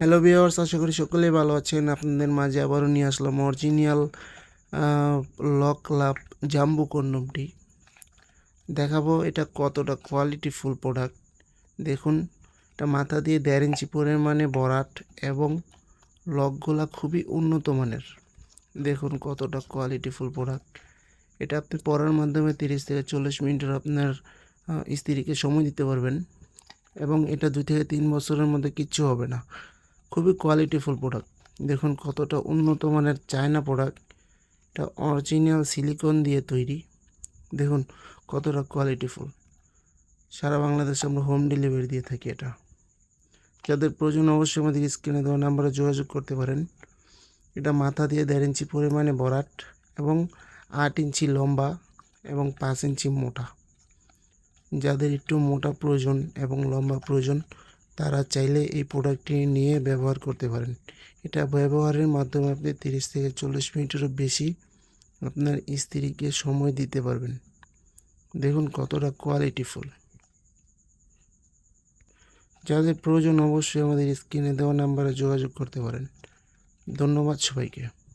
Hello viewers আশা করি সকলেই ভালো আছেন। আপনাদের মাঝে আবারও নিয়ে আসলাম অরিজিনাল লক লাভ জাম্বু কন্ডমটি দেখাবো এটা কতটা কোয়ালিটি ফুল প্রোডাক্ট দেখুন, এটা মাথা দিয়ে দেড় ইঞ্চি পরিমাণে বরাট এবং লকগুলা খুবই উন্নত মানের। দেখুন কতটা কোয়ালিটি ফুল প্রোডাক্ট এটা আপনি পরার মাধ্যমে তিরিশ থেকে চল্লিশ মিনিটের আপনার স্ত্রীকে সময় দিতে পারবেন এবং এটা দুই থেকে তিন বছরের মধ্যে কিচ্ছু হবে না। খুবই কোয়ালিটিফুল প্রোডাক্ট দেখুন কতটা উন্নত মানের চায়না প্রোডাক্ট এটা অরিজিনাল সিলিকন দিয়ে তৈরি। দেখুন কতটা কোয়ালিটিফুল সারা বাংলাদেশে আমরা হোম ডেলিভারি দিয়ে থাকি এটা। যাদের প্রয়োজন অবশ্যই আমাদের স্ক্রিনে দেওয়া নাম্বারে যোগাযোগ করতে পারেন। এটা মাথা দিয়ে দেড় ইঞ্চি পরিমাণে বরাট এবং আট ইঞ্চি লম্বা এবং পাঁচ ইঞ্চি মোটা। যাদের একটু মোটা প্রয়োজন এবং লম্বা প্রয়োজন তারা চাইলে এই প্রোডাক্টটি নিয়ে ব্যবহার করতে পারেন। এটা ব্যবহারের মাধ্যমে আপনি তিরিশ থেকে চল্লিশ মিনিটেরও বেশি আপনার স্ত্রীকে সময় দিতে পারবেন। দেখুন কতটা কোয়ালিটিফুল যাদের প্রয়োজন অবশ্যই আমাদের স্ক্রিনে দেওয়া নাম্বারে যোগাযোগ করতে পারেন। ধন্যবাদ সবাইকে।